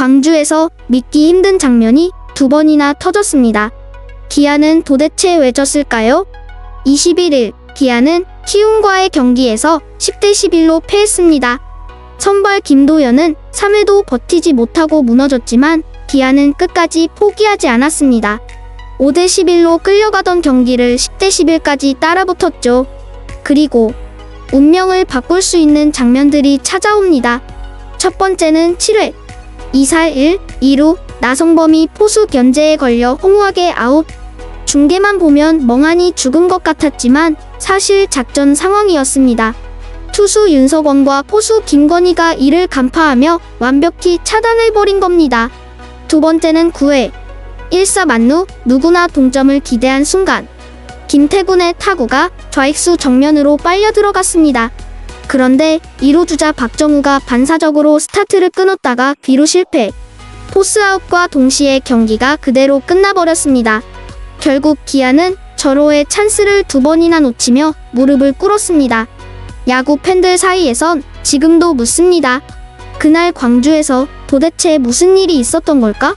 광주에서 믿기 힘든 장면이 두 번이나 터졌습니다. 기아는 도대체 왜 졌을까요? 21일 기아는 키움과의 경기에서 10대 11로 패했습니다. 선발 김도현은 3회도 버티지 못하고 무너졌지만 기아는 끝까지 포기하지 않았습니다. 5대 11로 끌려가던 경기를 10대 11까지 따라붙었죠. 그리고 운명을 바꿀 수 있는 장면들이 찾아옵니다. 첫 번째는 7회 2사 1, 2루 나성범이 포수 견제에 걸려 허무하게 아웃. 중계만 보면 멍하니 죽은 것 같았지만 사실 작전 상황이었습니다. 투수 윤석원과 포수 김건희가 이를 간파하며 완벽히 차단해버린 겁니다. 두 번째는 9회 1사 만루 누구나 동점을 기대한 순간 김태군의 타구가 좌익수 정면으로 빨려 들어갔습니다. 그런데 2루 주자 박정우가 반사적으로 스타트를 끊었다가 뒤로 실패. 포스아웃과 동시에 경기가 그대로 끝나버렸습니다. 결국 기아는 절호의 찬스를 두 번이나 놓치며 무릎을 꿇었습니다. 야구 팬들 사이에선 지금도 묻습니다. 그날 광주에서 도대체 무슨 일이 있었던 걸까?